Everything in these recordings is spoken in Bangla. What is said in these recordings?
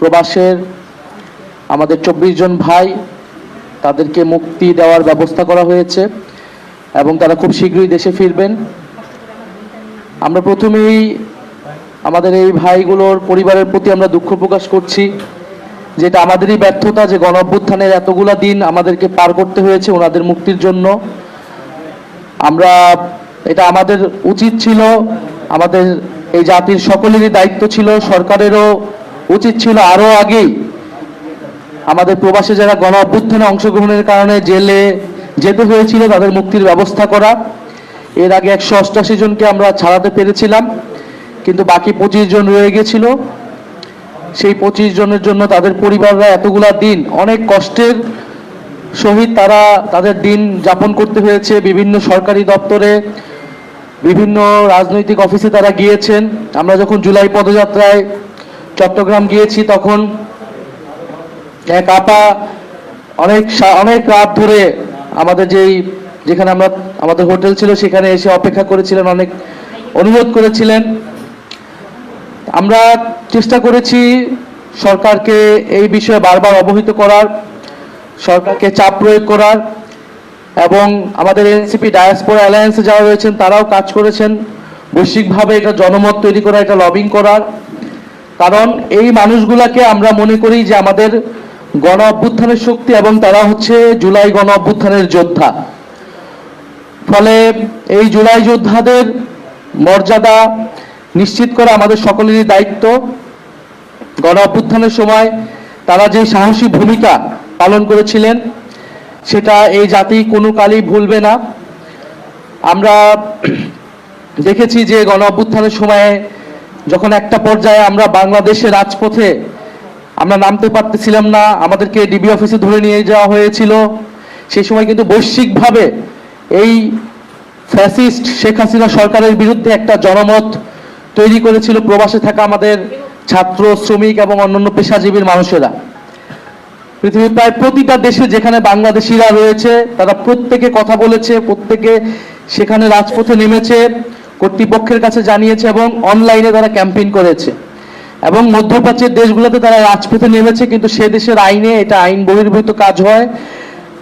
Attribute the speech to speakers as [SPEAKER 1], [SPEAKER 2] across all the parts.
[SPEAKER 1] প্রবাসের আমাদের চব্বিশ জন ভাই তাদেরকে মুক্তি দেওয়ার ব্যবস্থা করা হয়েছে এবং তারা খুব শীঘ্রই দেশে ফিরবেন। আমরা প্রথমেই আমাদের এই ভাইগুলোর পরিবারের প্রতি আমরা দুঃখ প্রকাশ করছি যেটা আমাদেরই ব্যর্থতা যে গণ অভ্যুত্থানের এতগুলা দিন আমাদেরকে পার করতে হয়েছে ওনাদের মুক্তির জন্য। আমরা, এটা আমাদের উচিত ছিল, আমাদের এই জাতির সকলেরই দায়িত্ব ছিল, সরকারেরও উচিত ছিল আরও আগেই আমাদের প্রবাসে যারা গণ অভ্যুত্থানে অংশগ্রহণের কারণে জেলে যেতে হয়েছিল, তাদের মুক্তির ব্যবস্থা করা। এর আগে একশো অষ্টাশি জনকে আমরা ছাড়াতে পেরেছিলাম, কিন্তু বাকি পঁচিশ জন রয়ে গেছিল। সেই পঁচিশ জনের জন্য তাদের পরিবাররা এতগুলা দিন, অনেক কষ্টের সহিত তারা তাদের দিন যাপন করতে হয়েছে। বিভিন্ন সরকারি দপ্তরে, বিভিন্ন রাজনৈতিক অফিসে তারা গিয়েছেন। আমরা যখন জুলাই পদযাত্রায় চট্টগ্রাম গিয়েছি তখন। এক আপা অনেক অনেক রাত ধরে আমাদের যেই, যেখানে আমরা, আমাদের হোটেল ছিল সেখানে এসে অপেক্ষা করেছিলেন, অনেক অনুরোধ করেছিলেন। আমরা চেষ্টা করেছি সরকারকে এই বিষয়ে বারবার অবহিত করার, সরকারকে চাপ প্রয়োগ করার, এবং আমাদের এনসিপি ডায়াসপোরা অ্যালায়েন্সে যারা রয়েছেন তারাও কাজ করেছেন। বৈশ্বিকভাবে এটা জনমত তৈরি করা, এটা লবিং করার। কারণ এই মানুষগুলাকে আমরা মনে করি যে আমাদের গণ অভ্যুত্থানের শক্তি এবং তারা হচ্ছে জুলাই গণ অভ্যুত্থানের যোদ্ধা। ফলে এই জুলাই যোদ্ধাদের মর্যাদা নিশ্চিত করা আমাদের সকলেরই দায়িত্ব। গণ অভ্যুত্থানের সময় তারা যে সাহসী ভূমিকা পালন করেছিলেন, সেটা এই জাতি কোনো কালই ভুলবে না। আমরা দেখেছি যে গণ অভ্যুত্থানের সময়ে যখন একটা পর্যায়ে আমরা বাংলাদেশের রাজপথে, আমরা নামতে পারতেছিলাম না, আমাদেরকে ডিবি অফিসে ধরে নিয়ে যাওয়া হয়েছিল, সেই সময় কিন্তু বৈশ্বিকভাবে এই ফ্যাসিস্ট শেখ হাসিনা সরকারের বিরুদ্ধে একটা জনমত তৈরি করেছিল প্রবাসে থাকা আমাদের ছাত্র, শ্রমিক এবং অন্যান্য পেশাজীবীর মানুষেরা। পৃথিবীর প্রায় প্রতিটা দেশে যেখানে বাংলাদেশিরা রয়েছে, তারা প্রত্যেকে কথা বলেছে, প্রত্যেকে সেখানে রাজপথে নেমেছে। কর্তৃপক্ষের কাছে জানিয়েছে এবং অনলাইনে তারা ক্যাম্পেইন করেছে। এবং মধ্যপ্রাচ্যের দেশগুলোতে তারা রাজপথে নেমেছে, কিন্তু সে দেশের আইনে এটা আইন বহির্ভূত কাজ হয়,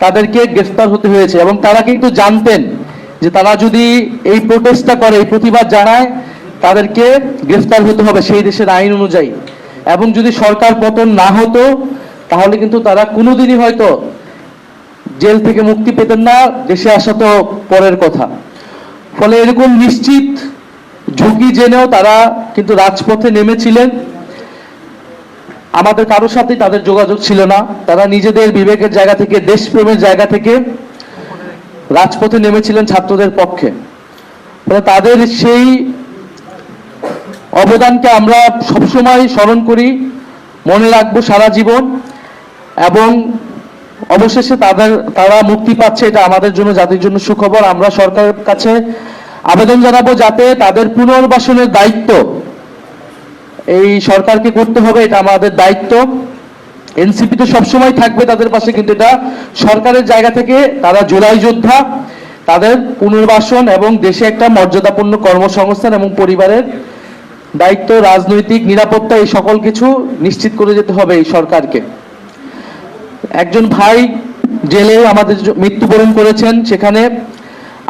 [SPEAKER 1] তাদেরকে গ্রেফতার হতে হয়েছে। এবং তারা কিন্তু জানতেন যে তারা যদি এই প্রোটেস্টটা করে, এই প্রতিবাদ জানায়, তাদেরকে গ্রেফতার হতে হবে সেই দেশের আইন অনুযায়ী। এবং যদি সরকার পতন না হতো, তাহলে কিন্তু তারা কোনোদিনই হয়তো জেল থেকে মুক্তি পেতেন না, দেশে আসা তো পরের কথা। ফলে এরকম নিশ্চিত ঝুঁকি জেনেও তারা কিন্তু রাজপথে নেমেছিলেন। আমাদের কারোর সাথে তাদের যোগাযোগ ছিল না। তারা নিজেদের বিবেকের জায়গা থেকে, দেশপ্রেমের জায়গা থেকে রাজপথে নেমেছিলেন ছাত্রদের পক্ষে। ফলে তাদের সেই অবদানকে আমরা সবসময় স্মরণ করি, মনে রাখব সারা জীবন এবং অবশেষে তাদের, তারা মুক্তি পাচ্ছে, এটা আমাদের জন্য, জাতির জন্য সুখবর। আমরা সরকারের কাছে আবেদন জানাব যাতে তাদের পুনর্বাসনের দায়িত্ব এই সরকারকে করতে হবে, এটা আমাদের দায়িত্ব। এনসিপি তো সবসময় থাকবে তাদের পাশে, কিন্তু এটা সরকারের জায়গা থেকে তারা জুলাই যোদ্ধা, তাদের পুনর্বাসন এবং দেশে একটা মর্যাদাপূর্ণ কর্মসংস্থান এবং পরিবারের দায়িত্ব, রাজনৈতিক নিরাপত্তা, এই সকল কিছু নিশ্চিত করে যেতে হবে এই সরকারকে। একজন ভাই জেলে আমাদের মৃত্যুবরণ করেছেন, সেখানে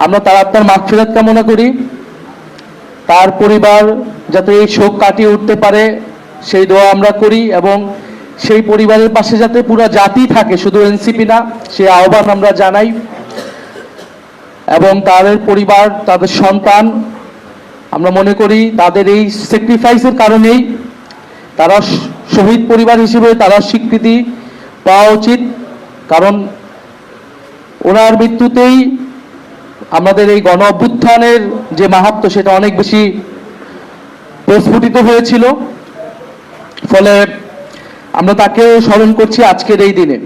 [SPEAKER 1] আমরা তার আত্মার মাগফিরাত কামনা করি। তার পরিবার যাতে এই শোক কাটিয়ে উঠতে পারে, সেই দোয়া আমরা করি এবং সেই পরিবারের পাশে যাতে পুরো জাতি থাকে, শুধু এনসিপি না সেই আহ্বান আমরা জানাই। এবং তাদের পরিবার, তাদের সন্তান, আমরা মনে করি তাদের এই স্যাক্রিফাইসের কারণেই তারা শহীদ পরিবার হিসেবে তারা স্বীকৃতি পাওয়া উচিত, কারণ ওনার মৃত্যুতেই আমাদের এই গণ অভ্যুত্থানের যে মাহাত্ম, সেটা অনেক বেশি প্রস্ফুটিত হয়েছিল। ফলে আমরা তাকেও স্মরণ করছি আজকের এই দিনে।